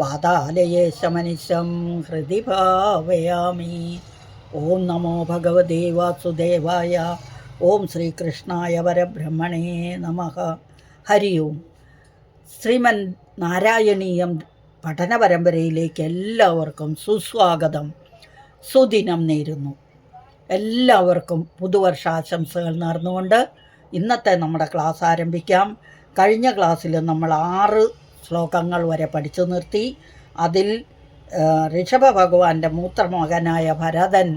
വാതാലയേശമനിശം ഹൃദി ഭാവയാമി. ഓം നമോ ഭഗവതേ വാസുദേവായ. ഓം ശ്രീകൃഷ്ണായ പരബ്രഹ്മണേ നമ. ഹരി ഓം. ശ്രീമൻ നാരായണീയം പഠന പരമ്പരയിലേക്ക് എല്ലാവർക്കും സുസ്വാഗതം. സുദിനം നേരുന്നു. എല്ലാവർക്കും പുതുവർഷാശംസകൾ നേർന്നുകൊണ്ട് ഇന്നത്തെ നമ്മുടെ ക്ലാസ് ആരംഭിക്കാം. കഴിഞ്ഞ ക്ലാസ്സിൽ നമ്മൾ ആറ് ശ്ലോകങ്ങൾ വരെ പഠിച്ചു നിർത്തി. അതിൽ ഋഷഭ ഭഗവാന്റെ മൂത്രമകനായ ഭരതൻ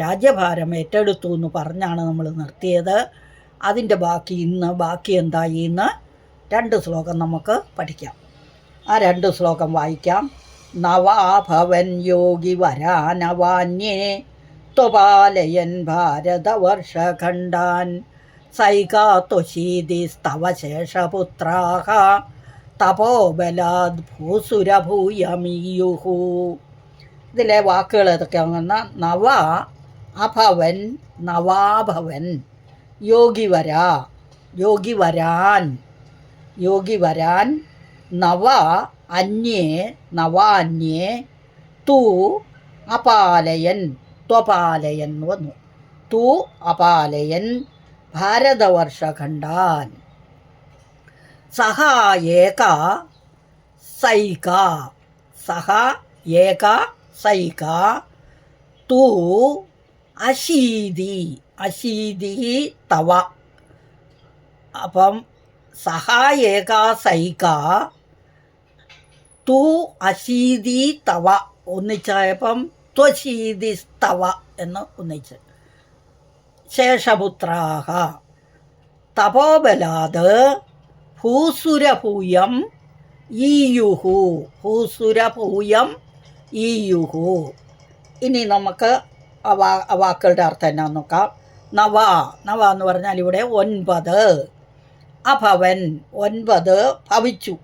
രാജ്യഭാരം ഏറ്റെടുത്തു എന്ന് പറഞ്ഞാണ് നമ്മൾ നിർത്തിയത്. അതിന്റെ ബാക്കി ഇന്ന് ബാക്കി എന്തായി എന്ന് രണ്ട് ശ്ലോകം നമുക്ക് പഠിക്കാം. ആ രണ്ട് ശ്ലോകം വായിക്കാം. നവാഭവൻ യോഗി വരാനവാന്യേ ത്വപാലയൻ ഭാരതവർഷഖണ്ഡാൻ സൈകാത്വശീതിസ്തവ ശേഷപുത്രാഹ തപോബലാദ് ഭൂസുരഭൂയമീയുഹു ഇതിലെ വാക്കുകൾ ഏതൊക്കെയാണെന്ന നവ അഭവൻ നവാഭവൻ യോഗിവര യോഗിവരാൻ യോഗിവരാൻ യോഗി വരാൻ നവ അന്യേ നവാന്യേ തൂ അപാലയൻ ത്വപാലയൻ വന്നു. തൂ അപാലയൻ ഭാരതവർഷഖണ്ഡാൻ സഹ ഏക സൈക സഹ ഏക സൈക തു അശീതി അശീതി തവ അപ്പം സഹ ഏക സൈക തു അശീതി തവ ഒന്നിച്ചായപ്പം ത്വശീതി സ്തവ എന്ന് ഒന്നിച്ച് ശേഷപുത്രാഹ. തപോബലാത് ഭൂസുരഭൂയം ഈയുഹു. ഭൂസുരഭൂയം ഈയുഹു. ഇനി നമുക്ക് ആ വാക്കുകളുടെ അർത്ഥം എന്നാ നോക്കാം. നവ. നവ എന്ന് പറഞ്ഞാൽ ഇവിടെ ഒൻപത്. അഭവൻ ഒൻപത് ഭവിച്ചു.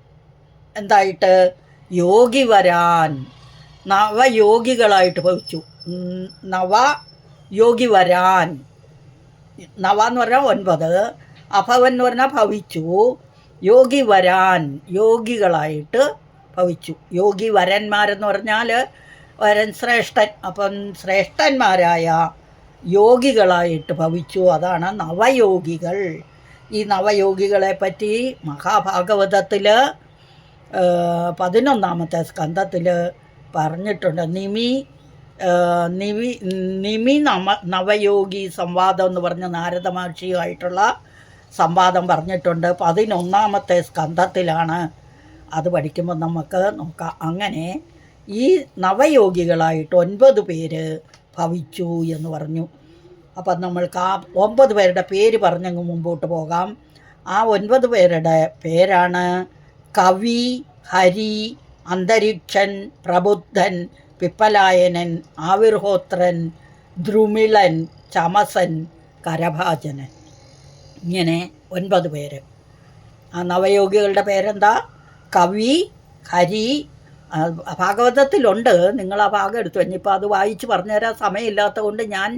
എന്തായിട്ട്? യോഗി വരാൻ. നവയോഗികളായിട്ട് ഭവിച്ചു. നവ യോഗി വരാൻ. നവ എന്ന് പറഞ്ഞാൽ ഒൻപത്. അഭവൻ എന്ന് പറഞ്ഞാൽ ഭവിച്ചു. യോഗി വരാൻ യോഗികളായിട്ട് ഭവിച്ചു. യോഗി വരന്മാരെന്ന് പറഞ്ഞാൽ വരൻ ശ്രേഷ്ഠൻ. അപ്പം ശ്രേഷ്ഠന്മാരായ യോഗികളായിട്ട് ഭവിച്ചു. അതാണ് നവയോഗികൾ. ഈ നവയോഗികളെ പറ്റി മഹാഭാഗവതത്തിൽ പതിനൊന്നാമത്തെ സ്കന്ധത്തിൽ പറഞ്ഞിട്ടുണ്ട്. നിമി നിവി നിമി നവ നവയോഗി സംവാദം എന്ന് പറഞ്ഞ നാരദ മഹർഷിയുമായിട്ടുള്ള സംവാദം പറഞ്ഞിട്ടുണ്ട്. പതിനൊന്നാമത്തെ സ്കന്ധത്തിലാണ് അത് പഠിക്കുമ്പോൾ നമുക്ക് നോക്കാം. അങ്ങനെ ഈ നവയോഗികളായിട്ട് ഒൻപത് പേര് ഭവിച്ചു എന്ന് പറഞ്ഞു. അപ്പം നമ്മൾക്ക് ആ ഒമ്പത് പേരുടെ പേര് പറഞ്ഞങ്ങ് മുമ്പോട്ട് പോകാം. ആ ഒൻപത് പേരുടെ പേരാണ് കവി ഹരി അന്തരീക്ഷൻ പ്രബുദ്ധൻ പിപ്പലായനൻ ആവിർഹോത്രൻ ദ്രുമിളൻ ചമസൻ കരഭാജനൻ. ഇങ്ങനെ ഒൻപത് പേര്. ആ നവയോഗികളുടെ പേരെന്താ? കവി ഹരി ഭാഗവതത്തിലുണ്ട്. നിങ്ങൾ ആ ഭാഗം എടുത്തു ഇനിയിപ്പോൾ അത് വായിച്ച് പറഞ്ഞുതരാൻ സമയമില്ലാത്ത കൊണ്ട് ഞാൻ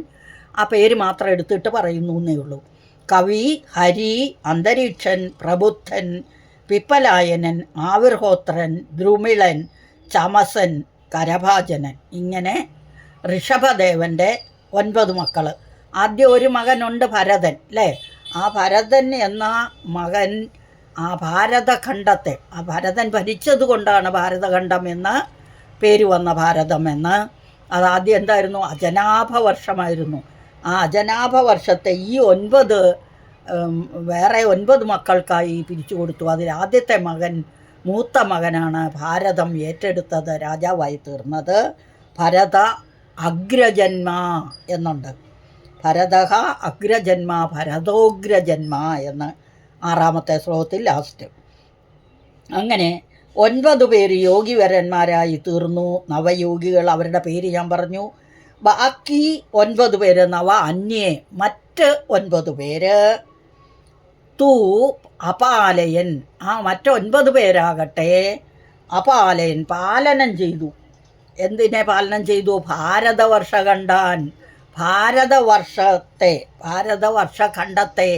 ആ പേര് മാത്രം എടുത്തിട്ട് പറയുന്നു എന്നേ ഉള്ളൂ. കവി ഹരി അന്തരീക്ഷൻ പ്രബുദ്ധൻ പിപ്പലായനൻ ആവിർഹോത്രൻ ദ്രുമിളൻ ചമസൻ കരഭാജനൻ. ഇങ്ങനെ ഋഷഭദേവന്റെ ഒൻപത് മക്കൾ ആദ്യം ഒരു മകനുണ്ട് ഭരതൻ അല്ലേ? ആ ഭരതൻ എന്ന മകൻ ആ ഭാരതഖണ്ഡത്തെ ആ ഭരതൻ ഭരിച്ചത് കൊണ്ടാണ് ഭാരതഖണ്ഡം എന്ന് പേര് വന്ന ഭാരതം എന്ന്. അതാദ്യം എന്തായിരുന്നു? അജനാഭ വർഷമായിരുന്നു ആ അജനാഭ വർഷത്തെ ഈ ഒൻപത് വേറെ ഒൻപത് മക്കൾക്കായി പിരിച്ചു കൊടുത്തു. അതിൽ ആദ്യത്തെ മകൻ മൂത്ത മകനാണ് ഭാരതം ഏറ്റെടുത്തത് രാജാവായി തീർന്നത്. ഭരത അഗ്രജന്മ എന്നുണ്ട്. ഭരത അഗ്രജന്മ ഭരതോഗ്രജന്മ എന്ന് ആറാമത്തെ ശ്ലോകത്തിൽ ലാസ്റ്റ്. അങ്ങനെ ഒൻപത് പേര് യോഗിവരന്മാരായി തീർന്നു. നവയോഗികൾ അവരുടെ പേര് ഞാൻ പറഞ്ഞു. ബാക്കി ഒൻപത് പേര് നവ അന്യേ മറ്റ് ഒൻപത് പേര്. തൂ അപാലയൻ. ആ മറ്റൊൻപത് പേരാകട്ടെ. അപാലയൻ പാലനം ചെയ്തു. എന്തിനെ പാലനം ചെയ്തു? ഭാരതവർഷ കണ്ടാൻ. ഭാരതവർഷത്തെ ഭാരതവർഷഖണ്ഡത്തെ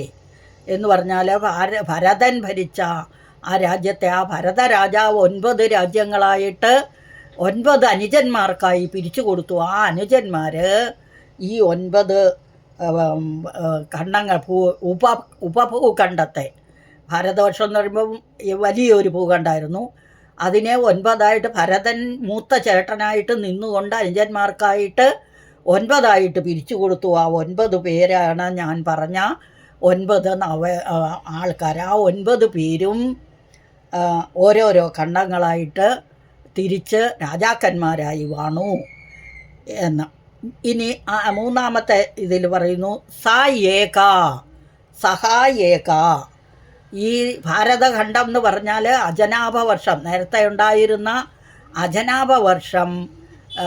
എന്ന് പറഞ്ഞാൽ ഭാര ഭരതൻ ഭരിച്ച ആ രാജ്യത്തെ ആ ഭരത രാജാവ് ഒൻപത് രാജ്യങ്ങളായിട്ട് ഒൻപത് അനുജന്മാർക്കായി പിരിച്ചു കൊടുത്തു. ആ അനുജന്മാർ ഈ ഒൻപത് ഖണ്ഡങ്ങൾ ഭൂ ഉപ ഉപഭൂഖണ്ഡത്തെ ഭാരതവർഷം എന്ന് പറയുമ്പം വലിയൊരു ഭൂഖണ്ഡമായിരുന്നു അതിനെ ഒൻപതായിട്ട് ഭരതൻ മൂത്ത ചേട്ടനായിട്ട് നിന്നുകൊണ്ട് അനുജന്മാർക്കായിട്ട് ഒൻപതായിട്ട് പിരിച്ചു കൊടുത്തു. ആ ഒൻപത് പേരാണ് ഞാൻ പറഞ്ഞ ഒൻപത് നവ ആൾക്കാർ. ആ ഒൻപത് പേരും ഓരോരോ ഖണ്ഡങ്ങളായിട്ട് തിരിച്ച് രാജാക്കന്മാരായി വാണു എന്ന്. ഇനി മൂന്നാമത്തെ ഇതിൽ പറയുന്നു സായേക സഹായേക. ഈ ഭാരതഖണ്ഡം എന്ന് പറഞ്ഞാൽ അജനാഭ വർഷം. നേരത്തെ ഉണ്ടായിരുന്ന അജനാഭ വർഷം ആ,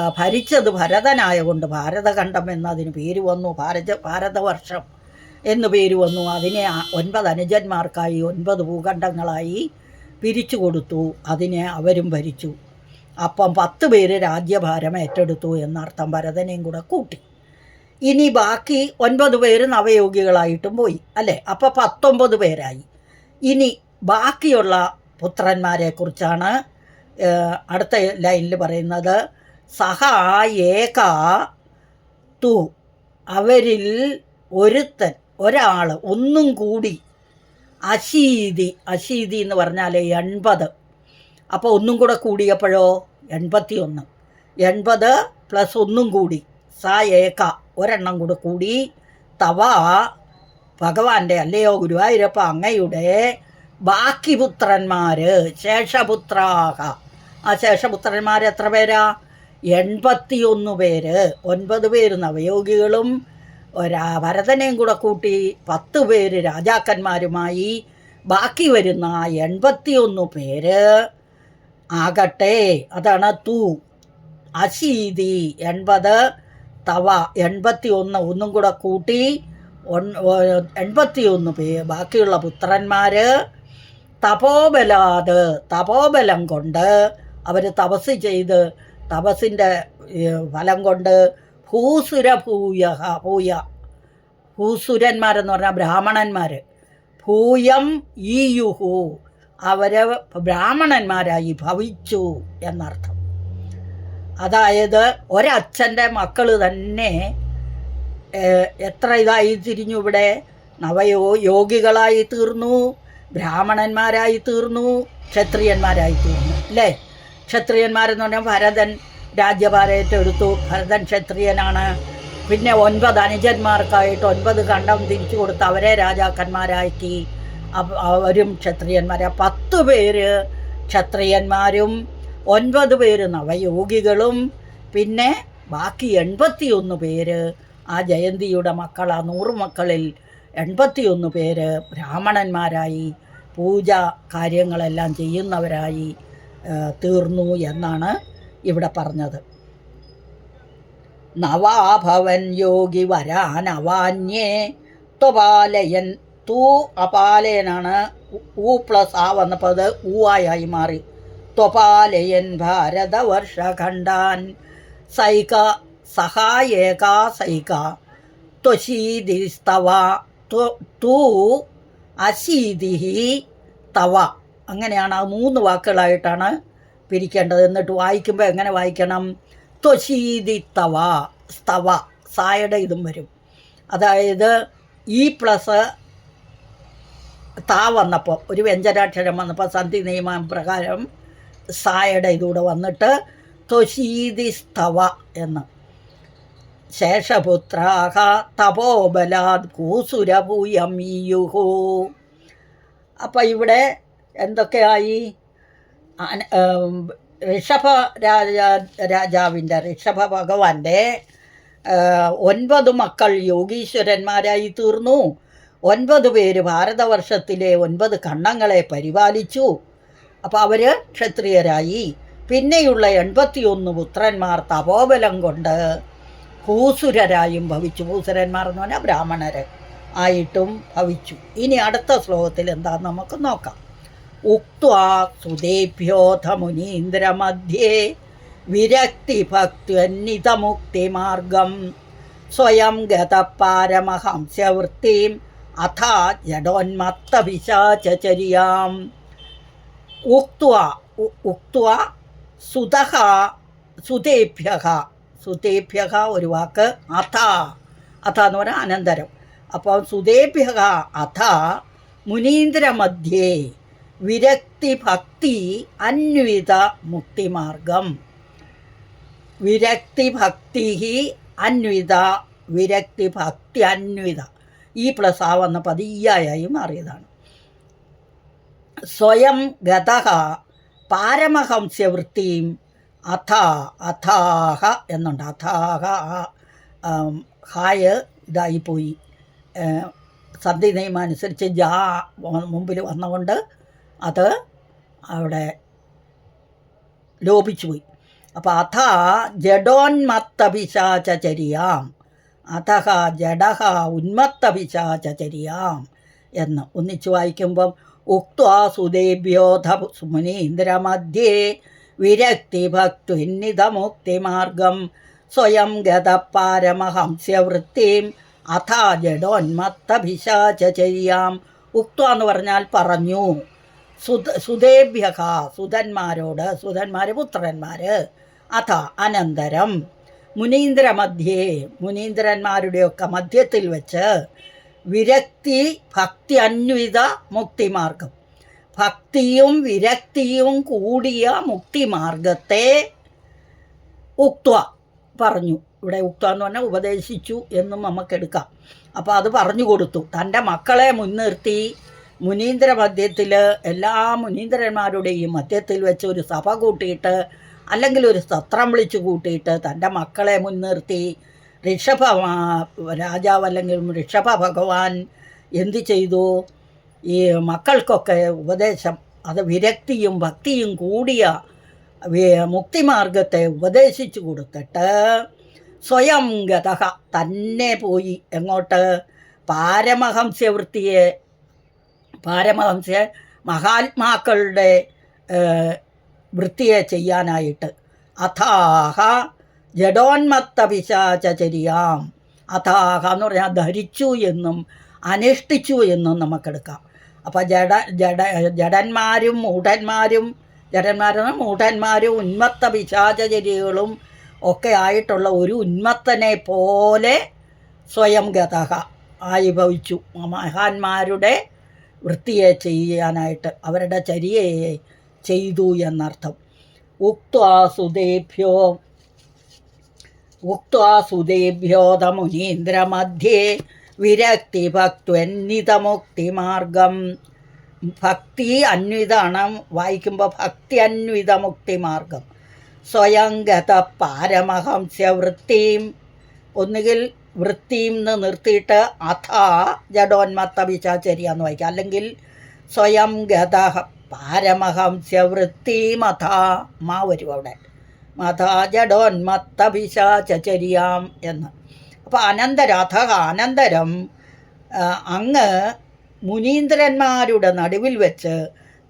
ഭരതനായ കൊണ്ട് ഭാരതഖണ്ഡം എന്നതിന് പേര് വന്നു. ഭാരത ഭാരതവർഷം എന്ന് പേര് വന്നു. അതിനെ ഒൻപത് അനുജന്മാർക്കായി ഒൻപത് ഭൂഖണ്ഡങ്ങളായി പിരിച്ചു കൊടുത്തു. അതിനെ അവരും ഭരിച്ചു. അപ്പം പത്ത് പേര് രാജ്യഭാരം ഏറ്റെടുത്തു എന്നർത്ഥം ഭരതനെയും കൂടെ കൂട്ടി. ഇനി ബാക്കി ഒൻപത് പേര് നവയോഗികളായിട്ടും പോയി അല്ലേ? അപ്പം പത്തൊമ്പത് പേരായി. ഇനി ബാക്കിയുള്ള പുത്രന്മാരെക്കുറിച്ചാണ് അടുത്ത ലൈനിൽ പറയുന്നത്. സഹ ഏക തു. അവരിൽ ഒരുത്തൻ ഒരാൾ ഒന്നും കൂടി. അശീതി അശീതി എന്ന് പറഞ്ഞാൽ എൺപത്. അപ്പോൾ ഒന്നും കൂടെ കൂടിയപ്പോഴോ? എൺപത്തി ഒന്ന് എൺപത് പ്ലസ് ഒന്നും കൂടി. സ ഏക ഒരെണ്ണം കൂടെ കൂടി. തവ ഭഗവാന്റെ അല്ലയോ ഗുരുവായൂരപ്പ അങ്ങയുടെ ബാക്കി പുത്രന്മാർ ശേഷപുത്രാക ആ ശേഷപുത്രന്മാർ എത്ര പേരാ? എൺപത്തിയൊന്ന് പേര്. ഒൻപത് പേര് നവയോഗികളും ഒരാ ഭരതനെയും കൂടെ കൂട്ടി പത്ത് പേര് രാജാക്കന്മാരുമായി. ബാക്കി വരുന്ന എൺപത്തിയൊന്ന് പേര് ആകട്ടെ. അതാണ് തൂ. അശീതി എൺപത് തവ എൺപത്തി ഒന്ന് ഒന്നും കൂടെ കൂട്ടി എൺപത്തി ഒന്ന് പേ ബാക്കിയുള്ള പുത്രന്മാർ തപോബലാത് തപോബലം കൊണ്ട് അവർ തപസ് ചെയ്ത് തപസ്സിന്റെ ഫലം കൊണ്ട് ഭൂസുര ഭൂയ ഭൂയ. ഭൂസുരന്മാരെന്ന് പറഞ്ഞാൽ ബ്രാഹ്മണന്മാർ ഭൂയം ഈയുഹു. അവരെ ബ്രാഹ്മണന്മാരായി ഭവിച്ചു എന്നർത്ഥം. അതായത് ഒരച്ഛന്റെ മക്കൾ തന്നെ എത്ര ഇതായി തിരിഞ്ഞു ഇവിടെ. നവയോ യോഗികളായി തീർന്നു ബ്രാഹ്മണന്മാരായി തീർന്നു ക്ഷത്രിയന്മാരായി തീർന്നു അല്ലേ? ക്ഷത്രിയന്മാരെന്ന് പറഞ്ഞാൽ ഭരതൻ രാജ്യഭാരേറ്റെടുത്തു ഭരതൻ ക്ഷത്രിയനാണ്. പിന്നെ ഒൻപത് അനുജന്മാർക്കായിട്ട് ഒൻപത് കണ്ടം തിരിച്ചു കൊടുത്ത് അവരെ രാജാക്കന്മാരാക്കി. അവരും ക്ഷത്രിയന്മാരെ. പത്ത് പേര് ക്ഷത്രിയന്മാരും ഒൻപത് പേര് നവയോഗികളും പിന്നെ ബാക്കി എൺപത്തിയൊന്ന് പേര് ആ ജയന്തിയുടെ മക്കൾ ആ നൂറ് മക്കളിൽ എൺപത്തിയൊന്ന് പേര് ബ്രാഹ്മണന്മാരായി. പൂജ കാര്യങ്ങളെല്ലാം ചെയ്യുന്നവരായി. തീർന്നു എന്നാണ് ഇവിടെ പറഞ്ഞത്. നവാഭവൻ യോഗി വരാനവാന്യേ ത്വപാലയൻ തൂ അപാലയനാണ് ഊ പ്ലസ് ആ വന്നപ്പോൾ അത് ഊവായി മാറി. ത്വപാലയൻ ഭാരതവർഷഖണ്ഡാൻ സൈക സഹായേകാ സൈക ത്വശീതിസ്തവ ത്വ- തൂ അശീതി തവ. അങ്ങനെയാണ് ആ മൂന്ന് വാക്കുകളായിട്ടാണ് പിരിക്കേണ്ടത്. എന്നിട്ട് വായിക്കുമ്പോൾ എങ്ങനെ വായിക്കണം? ത്വശീതി തവ സ്തവ സായുടെ ഇതും വരും. അതായത് ഈ പ്ലസ് താ വന്നപ്പോൾ ഒരു വ്യഞ്ജനാക്ഷരം വന്നപ്പോൾ സന്ധി നിയമം പ്രകാരം സായുടെ ഇതൂടെ വന്നിട്ട് ത്വശീതി സ്തവ എന്ന്. ശേഷപുത്രാഹ തപോബലാത് കൂസുരഭൂയം ഈയുഹോ അപ്പം ഇവിടെ എന്തൊക്കെയായി? ഋഷഭ രാജ രാജാവിന്റെ ഋഷഭ ഭഗവാന്റെ ഒൻപത് മക്കൾ യോഗീശ്വരന്മാരായി തീർന്നു. ഒൻപത് പേര് ഭാരതവർഷത്തിലെ ഒൻപത് കണ്ണങ്ങളെ പരിപാലിച്ചു. അപ്പോൾ അവർ ക്ഷത്രിയരായി. പിന്നെയുള്ള എൺപത്തിയൊന്ന് പുത്രന്മാർ തപോബലം കൊണ്ട് ഭൂസുരരായും ഭവിച്ചു. ഭൂസുരന്മാർ എന്ന് പറഞ്ഞാൽ ബ്രാഹ്മണർ ആയിട്ടും ഭവിച്ചു. ഇനി അടുത്ത ശ്ലോകത്തിൽ എന്താണെന്ന് നമുക്ക് നോക്കാം. ഉക്വാ സുദേഭ്യോധ മുനീന്ദ്രമധ്യേ വിരക്തിഭക്തിമാർഗം സ്വയം ഗതപാരമഹംസ്യവൃത്തിം അഥാ ജഡോന്മത്തപിശാചര്യാം ഉക്വ സുതേഭ്യ സുതേഭ്യ ഒരു വാക്ക് അഥ അഥ എന്ന് പറഞ്ഞാൽ അനന്തരം. അപ്പോൾ സുതേഭ്യ അഥ മുനീന്ദ്രമധ്യേ വിരക്തി ഭക്തി അന്വിത മുക്തിമാർഗം. വിരക്തി ഭക്തി അന്വിത വിരക്തി ഭക്തി അന്വിത. ഈ പ്ലസ് ആ വന്ന പതിയായി മാറിയതാണ് സ്വയം ഗത പാരമഹംസ്യവൃത്തിയും അഥ അഥാഹ എന്നുണ്ട്. അഥാഹ ഹായ് ഇതായിപ്പോയി. സന്ധി നിയമം അനുസരിച്ച് ജാ മുമ്പിൽ വന്നുകൊണ്ട് അത് അവിടെ ലോപിച്ചു പോയി അപ്പോൾ അഥ ജഡോന്മത്തപിശാചര്യാം അഥഹ ജഡഹ ഉന്മത്തപിശാചര്യാം എന്ന് ഒന്നിച്ചു വായിക്കുമ്പം ഉക്വാ സുദേവ്യോധ സുമുനീന്ദ്രമധ്യേ ഭക്തിനിതമുക്തിമാർഗം സ്വയം ഗതപാരമഹംസ്യവൃത്തിം അഥാ ജഡോന്മത്തഭിശാചര്യാം ഉക്ത എന്ന് പറഞ്ഞാൽ പറഞ്ഞു. സുത സുതേഭ്യ സുതന്മാരോട് സുതന്മാർ പുത്രന്മാർ അഥ അനന്തരം. മുനീന്ദ്ര മധ്യേ മുനീന്ദ്രന്മാരുടെയൊക്കെ മധ്യത്തിൽ വെച്ച് വിരക്തി ഭക്തി അന്വിത മുക്തിമാർഗം. ഭക്തിയും വിരക്തിയും കൂടിയ മുക്തിമാർഗത്തെ ഉക്വ പറഞ്ഞു. ഇവിടെ ഉക്ത എന്ന് പറഞ്ഞാൽ ഉപദേശിച്ചു എന്നും നമുക്കെടുക്കാം അപ്പോൾ അത് പറഞ്ഞു കൊടുത്തു. തന്റെ മക്കളെ മുൻനിർത്തി മുനീന്ദ്ര മധ്യത്തിൽ എല്ലാ മുനീന്ദ്രന്മാരുടെയും മധ്യത്തിൽ വെച്ച് ഒരു സഭ കൂട്ടിയിട്ട് അല്ലെങ്കിൽ ഒരു സത്രം വിളിച്ചു കൂട്ടിയിട്ട് തന്റെ മക്കളെ മുൻനിർത്തി ഋഷഭ രാജാവ് അല്ലെങ്കിൽ ഋഷഭ ഭഗവാൻ എന്ത് ചെയ്തു? ഈ മക്കൾക്കൊക്കെ ഉപദേശം അത് വിരക്തിയും ഭക്തിയും കൂടിയ മുക്തിമാർഗത്തെ ഉപദേശിച്ചു കൊടുത്തിട്ട് സ്വയം ഗതഹ തന്നെ പോയി. എങ്ങോട്ട്? പാരമഹംസ്യവൃത്തിയെ പാരമഹംസ്യ മഹാത്മാക്കളുടെ വൃത്തിയെ ചെയ്യാനായിട്ട്. അഥാഹ ജഡോന്മത്ത പിശാചര്യാം അഥാഹ എന്ന് പറഞ്ഞാൽ ധരിച്ചു എന്നും അനുഷ്ഠിച്ചു എന്നും നമുക്കെടുക്കാം. അപ്പോൾ ജഡ ജഡ ജഡന്മാരും മൂഢന്മാരും ജഡന്മാരും മൂഢന്മാരും ഉന്മത്ത പിശാചചര്യകളും ഒക്കെ ആയിട്ടുള്ള ഒരു ഉന്മത്തനെ പോലെ സ്വയം ഗതഹ ആയി ഭവിച്ചു മഹാന്മാരുടെ വൃത്തിയെ ചെയ്യാനായിട്ട് അവരുടെ ചര്യയെ ചെയ്തു എന്നർത്ഥം. ഉക്വാസുദേഭ്യോ ഉക്വാസുദേഭ്യോ തമുനീന്ദ്രമധ്യേ വിരക്തി ഭക്തിമാർഗം ഭക്തി അന്വിതാണ് വായിക്കുമ്പോൾ ഭക്തി അന്വിത മുക്തിമാർഗം സ്വയംഗത പാരമഹംസ്യവൃത്തിയും ഒന്നുകിൽ വൃത്തിയും നിന്ന് നിർത്തിയിട്ട് അഥ ജഡോന്മത്ത എന്ന് വായിക്കുക അല്ലെങ്കിൽ സ്വയം ഗത പാരമഹംസ്യ വൃത്തിയും അഥ മാ വരും അവിടെ. മഥ ജഡോന്മത്ത പിശാചര്യാം എന്ന് അപ്പോൾ അനന്തര അഥ അനന്തരം അങ്ങ് മുനീന്ദ്രന്മാരുടെ നടുവിൽ വെച്ച്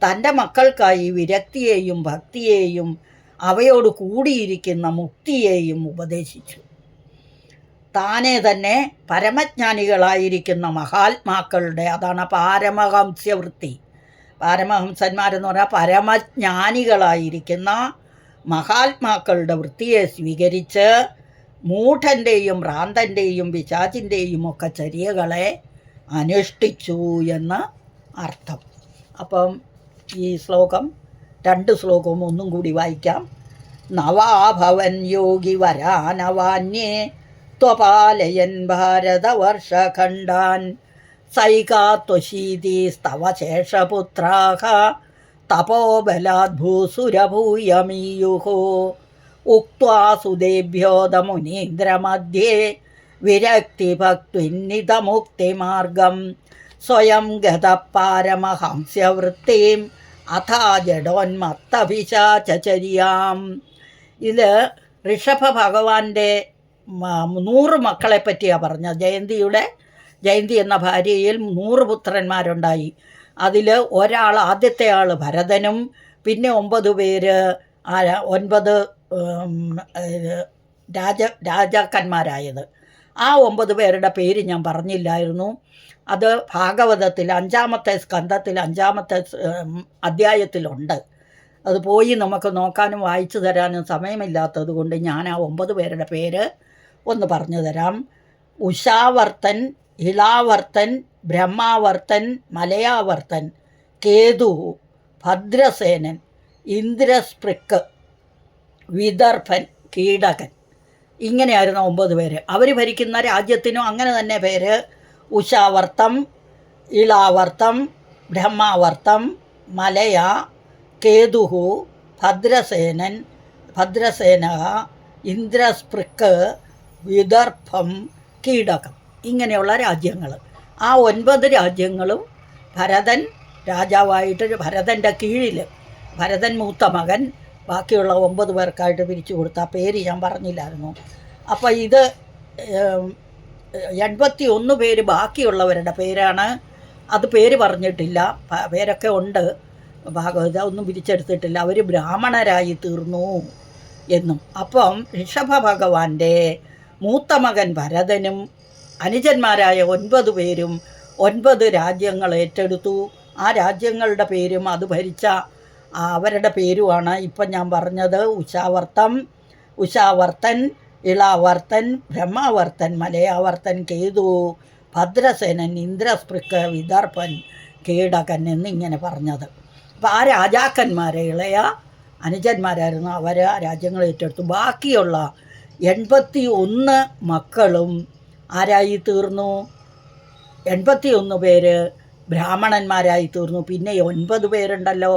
തന്റെ മക്കൾക്കായി വിരക്തിയെയും ഭക്തിയെയും അവയോട് കൂടിയിരിക്കുന്ന മുക്തിയെയും ഉപദേശിച്ചു. താനെ തന്നെ പരമജ്ഞാനികളായിരിക്കുന്ന മഹാത്മാക്കളുടെ അതാണ് പാരമഹംസ്യവൃത്തി. പാരമഹംസന്മാരെന്ന് പറഞ്ഞാൽ പരമജ്ഞാനികളായിരിക്കുന്ന മഹാത്മാക്കളുടെ വൃത്തിയെ സ്വീകരിച്ച് മൂഢന്റെയും ഭ്രാന്തന്റെയും പിശാചിന്റെയും ഒക്കെ ചര്യകളെ അനുഷ്ഠിച്ചു എന്ന് അർത്ഥം. അപ്പം ഈ ശ്ലോകം രണ്ട് ശ്ലോകവും ഒന്നും കൂടി വായിക്കാം. നവാഭവൻ യോഗി വരാനവാന്യേ ത്വപാലയൻ ഭാരതവർഷഖണ്ഡാൻ. സൈകാത്വശീതീസ്തവ ശേഷപുത്രാः തപോബലാദ്ഭൂസുരഭൂയമീയുः ഉക്വാ സുദേഭ്യോദമുനീന്ദ്രമധ്യേ स्वयं സ്വയം ഗതപാരമഹംസ്യവൃത്തിം അഥാ ജഡോന്മത്തഭിശാചര്യാം ഇത് ഋഷഭ ഭഗവാന്റെ നൂറ് മക്കളെ പറ്റിയാണ് പറഞ്ഞത്. ജയന്തിയുടെ ജയന്തി എന്ന ഭാര്യയിൽ നൂറ് പുത്രന്മാരുണ്ടായി. അതിൽ ഒരാൾ ആദ്യത്തെ ആൾ ഭരതനും പിന്നെ ഒമ്പത് പേര് ഒൻപത് രാജ രാജാക്കന്മാരായത്. ആ ഒമ്പത് പേരുടെ പേര് ഞാൻ പറഞ്ഞില്ലായിരുന്നു. അത് ഭാഗവതത്തിൽ അഞ്ചാമത്തെ സ്കന്ധത്തിൽ അഞ്ചാമത്തെ അധ്യായത്തിലുണ്ട്. അത് പോയി നമുക്ക് നോക്കാനും വായിച്ചു തരാനും സമയമില്ലാത്തത് കൊണ്ട് ഞാൻ ആ ഒമ്പത് പേരുടെ പേര് ഒന്ന് പറഞ്ഞു തരാം. ഉഷാവർത്തൻ ഇളാവർത്തൻ ബ്രഹ്മാവർത്തൻ മലയാവർത്തൻ കേതു ഭദ്രസേനൻ ഇന്ദ്രസ്പൃക്ക് വിദർഭൻ കീടകൻ. ഇങ്ങനെയായിരുന്നു ഒമ്പത് പേര്. അവർ ഭരിക്കുന്ന രാജ്യത്തിനും അങ്ങനെ തന്നെ പേര്. ഉഷാവർത്തം ഇളാവർത്തം ബ്രഹ്മാവർത്തം മലയ കേതുഹു ഭദ്രസേനൻ ഭദ്രസേന ഇന്ദ്രസ്പൃക്ക് വിദർഭം കീടകം. ഇങ്ങനെയുള്ള രാജ്യങ്ങൾ ആ ഒൻപത് രാജ്യങ്ങളും ഭരതൻ രാജാവായിട്ട് ഭരതന്റെ കീഴിൽ ഭരതൻ മൂത്ത മകൻ ബാക്കിയുള്ള ഒമ്പത് പേർക്കായിട്ട് പിരിച്ചു കൊടുത്ത. പേര് ഞാൻ പറഞ്ഞില്ലായിരുന്നു. അപ്പോൾ ഇത് എൺപത്തി ഒന്ന് പേര് ബാക്കിയുള്ളവരുടെ പേരാണ്. അത് പേര് പറഞ്ഞിട്ടില്ല. പേരൊക്കെ ഉണ്ട്. ഭാഗവത ഒന്നും പിരിച്ചെടുത്തിട്ടില്ല. അവർ ബ്രാഹ്മണരായി തീർന്നു എന്നും. അപ്പം ഋഷഭ ഭഗവാന്റെ മൂത്ത മകൻ ഭരതനും അനുജന്മാരായ ഒൻപത് പേരും ഒൻപത് രാജ്യങ്ങൾ ഏറ്റെടുത്തു. ആ രാജ്യങ്ങളുടെ പേരും അത് ഭരിച്ച അവരുടെ പേരുമാണ് ഇപ്പം ഞാൻ പറഞ്ഞത് ഉഷാവർത്തം ഉഷാവർത്തൻ ഇളാവർത്തൻ ബ്രഹ്മാവർത്തൻ മലയാവർത്തൻ കേതു ഭദ്രസേനൻ ഇന്ദ്രസ്പൃക്ക് വിദർഭൻ കീടകൻ എന്നിങ്ങനെ പറഞ്ഞത്. അപ്പോൾ ആ രാജാക്കന്മാരെ ഇളയ അനുജന്മാരായിരുന്നു അവർ ആ രാജ്യങ്ങൾ ഏറ്റെടുത്തു. ബാക്കിയുള്ള എൺപത്തി ഒന്ന് മക്കളും ആരായി തീർന്നു? എൺപത്തി ഒന്ന് പേര് ബ്രാഹ്മണന്മാരായി തീർന്നു. പിന്നെ ഒൻപത് പേരുണ്ടല്ലോ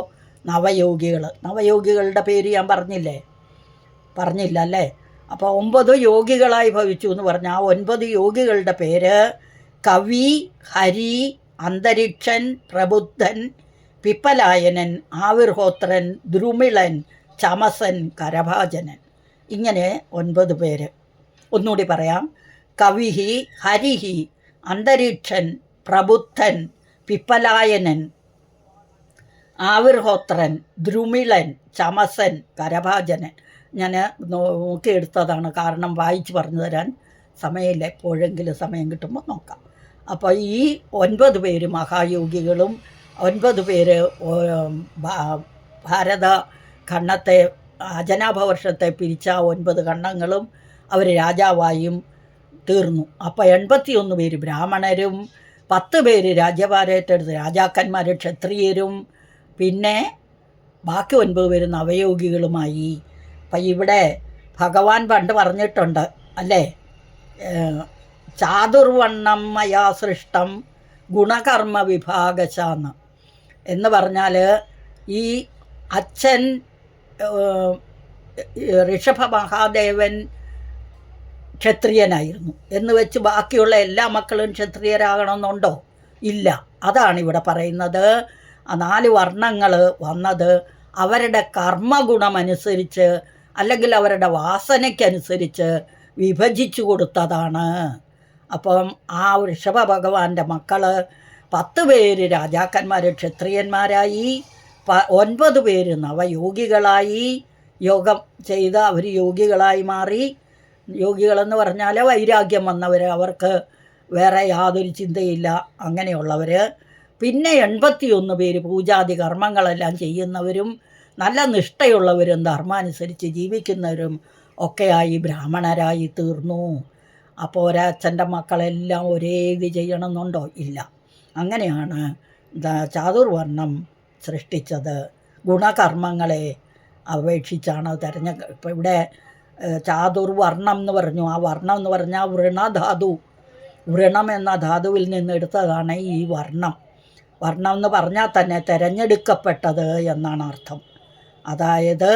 നവയോഗികൾ നവയോഗികളുടെ പേര് ഞാൻ പറഞ്ഞില്ലേ? പറഞ്ഞില്ല അല്ലേ അപ്പോൾ ഒമ്പത് യോഗികളായി ഭവിച്ചു എന്ന് പറഞ്ഞ ആ ഒൻപത് യോഗികളുടെ പേര് കവി ഹരി അന്തരീക്ഷൻ പ്രബുദ്ധൻ പിപ്പലായനൻ ആവിർഹോത്രൻ ദ്രുമിളൻ ചമസൻ കരഭാജനൻ. ഇങ്ങനെ ഒൻപത് പേര്. ഒന്നുകൂടി പറയാം. കവിഹി ഹരിഹി അന്തരീക്ഷൻ പ്രബുദ്ധൻ പിപ്പലായനൻ ആവിർഹോത്രൻ ദ്രുമിളൻ ചമസൻ കരഭാജനൻ. ഞാൻ നോക്കിയെടുത്തതാണ് കാരണം വായിച്ച് പറഞ്ഞു തരാൻ സമയമില്ല. എപ്പോഴെങ്കിലും സമയം കിട്ടുമ്പോൾ നോക്കാം. അപ്പോൾ ഈ ഒൻപത് പേര് മഹായോഗികളും ഒൻപത് പേര് ഭാരത ഖണ്ഡത്തെ അജനാഭവർഷത്തെ പിരിച്ച ഒൻപത് കണ്ണങ്ങളും അവർ രാജാവായും തീർന്നു. അപ്പോൾ എൺപത്തിയൊന്ന് പേര് ബ്രാഹ്മണരും പത്ത് പേര് രാജ്യഭാരേറ്റെടുത്ത് രാജാക്കന്മാർ ക്ഷത്രിയരും പിന്നെ ബാക്കി ഒൻപത് പേര് നവയോഗികളുമായി. അപ്പം ഇവിടെ ഭഗവാൻ പണ്ട് പറഞ്ഞിട്ടുണ്ട് അല്ലേ? ചാതുർവണ്ണം മയാ സൃഷ്ടം ഗുണകർമ്മ വിഭാഗശാന്ന് എന്ന് പറഞ്ഞാൽ ഈ അച്ഛൻ ഋഷഭ മഹാദേവൻ ക്ഷത്രിയനായിരുന്നു. എന്ന് വെച്ച് ബാക്കിയുള്ള എല്ലാ മക്കളും ക്ഷത്രിയരാകണമെന്നുണ്ടോ? ഇല്ല. അതാണ് ഇവിടെ പറയുന്നത്. നാല് വർണങ്ങൾ വന്നത് അവരുടെ കർമ്മഗുണമനുസരിച്ച് അല്ലെങ്കിൽ അവരുടെ വാസനയ്ക്കനുസരിച്ച് വിഭജിച്ചു കൊടുത്തതാണ്. അപ്പം ആ ഋഷഭ ഭഗവാന്റെ മക്കൾ പത്ത് പേര് രാജാക്കന്മാർ ക്ഷത്രിയന്മാരായി. പ ഒൻപത് പേര് നവയോഗികളായി യോഗം ചെയ്ത് അവർ യോഗികളായി മാറി. യോഗികളെന്ന് പറഞ്ഞാൽ വൈരാഗ്യം വന്നവർ അവർക്ക് വേറെ യാതൊരു ചിന്തയില്ല അങ്ങനെയുള്ളവർ പിന്നെ എൺപത്തിയൊന്ന് പേര് പൂജാതി കർമ്മങ്ങളെല്ലാം ചെയ്യുന്നവരും നല്ല നിഷ്ഠയുള്ളവരും ധർമാനുസരിച്ച് ജീവിക്കുന്നവരും ഒക്കെയായി ബ്രാഹ്മണരായി തീർന്നു. അപ്പോൾ ഒരച്ഛന്റെ മക്കളെല്ലാം ഒരേ ഇത് ചെയ്യണമെന്നുണ്ടോ? ഇല്ല. അങ്ങനെയാണ് ചാതുർവർണം സൃഷ്ടിച്ചത്. ഗുണകർമ്മങ്ങളെ അപേക്ഷിച്ചാണ് തിരഞ്ഞ ഇപ്പം ഇവിടെ ചാതുർവർണം എന്ന് പറഞ്ഞു. ആ വർണം എന്ന് പറഞ്ഞാൽ വൃണധാതു. വൃണം എന്ന ധാതുവിൽ നിന്ന് എടുത്തതാണ് ഈ വർണം. വർണം എന്ന് പറഞ്ഞാൽ തന്നെ തിരഞ്ഞെടുക്കപ്പെട്ടത് എന്നാണ് അർത്ഥം. അതായത്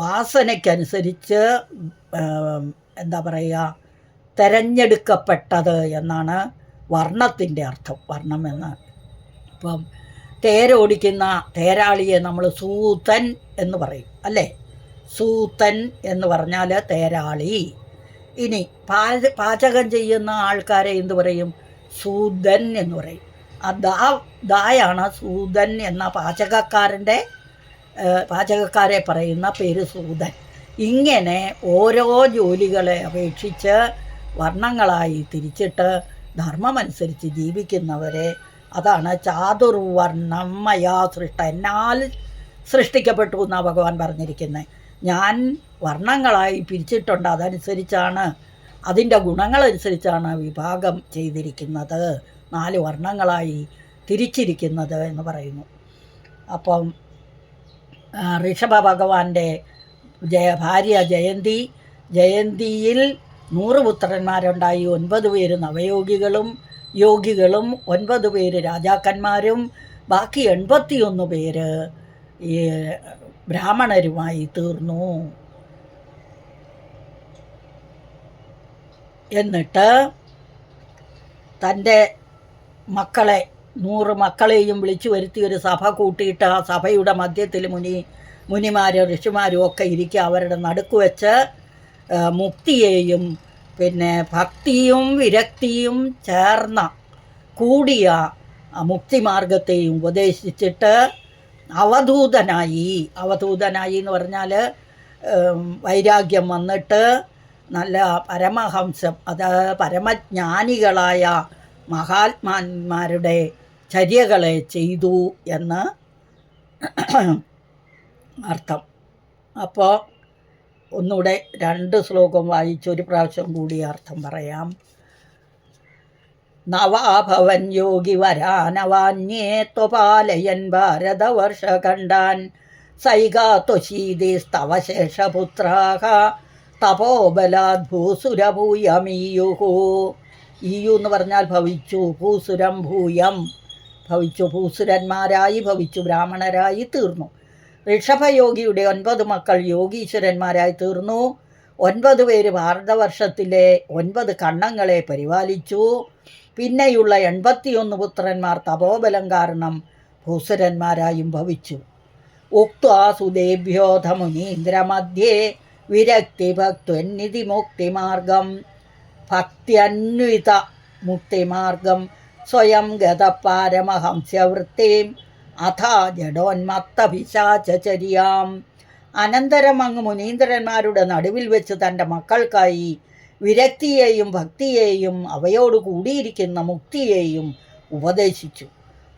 വാസനയ്ക്കനുസരിച്ച് എന്താ പറയുക തിരഞ്ഞെടുക്കപ്പെട്ടത് എന്നാണ് വർണത്തിന്റെ അർത്ഥം. വർണം എന്ന്. അപ്പം തേരോടിക്കുന്ന തേരാളിയെ നമ്മൾ സൂതൻ എന്ന് പറയും അല്ലേ? സൂതൻ എന്ന് പറഞ്ഞാൽ തേരാളി. ഇനി പാച പാചകം ചെയ്യുന്ന ആൾക്കാരെ എന്ത് പറയും? സൂതൻ എന്ന് പറയും. ആ ദാ ദായാണ് സൂതൻ എന്ന പാചകക്കാരന്റെ പാചകക്കാരെ പറയുന്ന പേര് സൂതൻ. ഇങ്ങനെ ഓരോ ജോലികളെ അപേക്ഷിച്ച് വർണങ്ങളായി തിരിച്ചിട്ട് ധർമ്മമനുസരിച്ച് ജീവിക്കുന്നവരെ അതാണ് ചാതുർവർണം മയാ സൃഷ്ട. എന്നാൽ സൃഷ്ടിക്കപ്പെട്ടു എന്നാണ് ഭഗവാൻ പറഞ്ഞിരിക്കുന്നത് ഞാൻ വർണങ്ങളായി പിരിച്ചിട്ടുണ്ട് അതനുസരിച്ചാണ് അതിന്റെ ഗുണങ്ങളനുസരിച്ചാണ് വിഭാഗം ചെയ്തിരിക്കുന്നത്. നാല് വർണങ്ങളായി തിരിച്ചിരിക്കുന്നത് എന്ന് പറയുന്നു. അപ്പം ഋഷഭ ഭഗവാന്റെ ജയ ഭാര്യ ജയന്തി ജയന്തിയിൽ നൂറ് പുത്രന്മാരുണ്ടായി ഒൻപത് പേര് നവയോഗികളും യോഗികളും ഒൻപത് പേര് രാജാക്കന്മാരും ബാക്കി എൺപത്തിയൊന്ന് പേര് ഈ ബ്രാഹ്മണരുമായി തീർന്നു. എന്നിട്ട് തന്റെ മക്കളെ നൂറ് മക്കളെയും വിളിച്ചു വരുത്തി ഒരു സഭ കൂട്ടിയിട്ട് ആ സഭയുടെ മധ്യത്തിൽ മുനി മുനിമാരും ഋഷിമാരും ഒക്കെ ഇരിക്കുക അവരുടെ നടുക്ക് വെച്ച് മുക്തിയെയും പിന്നെ ഭക്തിയും വിരക്തിയും ചേർന്ന കൂടിയ മുക്തിമാർഗത്തെയും ഉപദേശിച്ചിട്ട് അവധൂതനായി. അവധൂതനായി എന്ന് പറഞ്ഞാൽ വൈരാഗ്യം വന്നിട്ട് നല്ല പരമഹംസം അത് പരമജ്ഞാനികളായ മഹാത്മാന്മാരുടെ ചര്യകളെ ചെയ്തു എന്ന് അർത്ഥം. അപ്പോൾ ഒന്നുകൂടെ രണ്ട് ശ്ലോകം വായിച്ച് ഒരു പ്രാവശ്യം കൂടി അർത്ഥം പറയാം. നവാഭവൻ യോഗി വരാനവാന്യേ ത്വപാലയൻ ഭാരതവർഷ കണ്ടാൻ സൈകാത്വശീതിസ്തവ ശേഷപുത്രാഹ തപോബലാത് ഭൂസുരഭൂയമീയുഹു. ഈയു എന്ന് പറഞ്ഞാൽ ഭവിച്ചു ഭൂസുരം ഭൂയം. ഭവിച്ചു ഭൂസുരന്മാരായി ഭവിച്ചു ബ്രാഹ്മണരായി തീർന്നു. ഋഷഭയോഗിയുടെ ഒൻപത് മക്കൾ യോഗീശ്വരന്മാരായി തീർന്നു. ഒൻപത് പേര് ഭാരതവർഷത്തിലെ ഒൻപത് കണ്ണങ്ങളെ പരിപാലിച്ചു. പിന്നെയുള്ള എൺപത്തിയൊന്ന് പുത്രന്മാർ തപോബലം കാരണം ഭൂസുരന്മാരായും ഭവിച്ചു. ഉക്തുദേഭ്യോധമുനീന്ദ്രമധ്യേ വിരക്തി ഭക്ത്വന്നിധി മുക്തിമാർഗം ഭക്ത്യന്വിത മുക്തിമാർഗം സ്വയം ഗതപാരമഹംസ്യവൃത്തിം അഥാ ജഡോന്മത്തഭിശാചര്യാം അനന്തരം അങ്ങ് മുനീന്ദ്രന്മാരുടെ നടുവിൽ വെച്ച് തന്റെ മക്കൾക്കായി വിരക്തിയെയും ഭക്തിയെയും അവയോട് കൂടിയിരിക്കുന്ന മുക്തിയെയും ഉപദേശിച്ചു.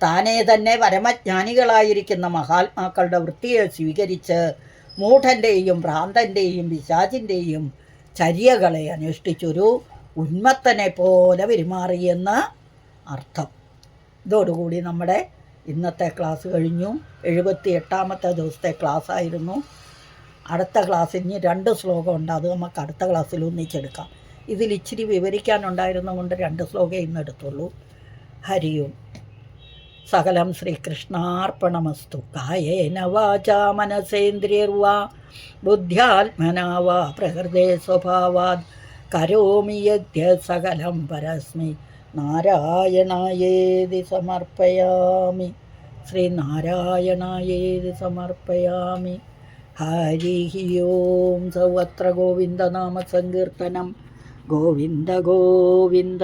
താനെ തന്നെ പരമജ്ഞാനികളായിരിക്കുന്ന മഹാത്മാക്കളുടെ വൃത്തിയെ സ്വീകരിച്ച് മൂഢന്റെയും ഭ്രാന്തന്റെയും പിശാചിന്റെയും ചര്യകളെ അനുഷ്ഠിച്ചൊരു ഉന്മത്തനെ പോലെ പെരുമാറിയെന്ന് അർത്ഥം. ഇതോടുകൂടി നമ്മുടെ ഇന്നത്തെ ക്ലാസ് കഴിഞ്ഞു. എഴുപത്തി എട്ടാമത്തെ ദിവസത്തെ ക്ലാസ് ആയിരുന്നു അടുത്ത ക്ലാസ് ഇനി രണ്ട് ശ്ലോകം ഉണ്ട് അത് നമുക്ക് അടുത്ത ക്ലാസ്സിൽ ഒന്നിച്ചെടുക്കാം. ഇതിൽ ഇച്ചിരി വിവരിക്കാനുണ്ടായിരുന്നുകൊണ്ട് രണ്ട് ശ്ലോകം ഇന്ന് എടുത്തുള്ളൂ ഹരിയും സകലം ശ്രീകൃഷ്ണാർപ്പണമസ്തു. കായേന വാചാ മനസേന്ദ്രിയർവാ ബുദ്ധ്യാത്മനാ വാ പ്രകൃതേ സ്വഭാവാത് കരോമി യദ്യ സകലം പരസ്മി. നാരായണായേതി സമർപ്പയാമി. ശ്രീനാരായണായേതി സമർപ്പയാമി. ഹരി ഓം സർവത്ര ഗോവിന്ദനാമ സങ്കീർത്തനം. ഗോവിന്ദ ഗോവിന്ദ.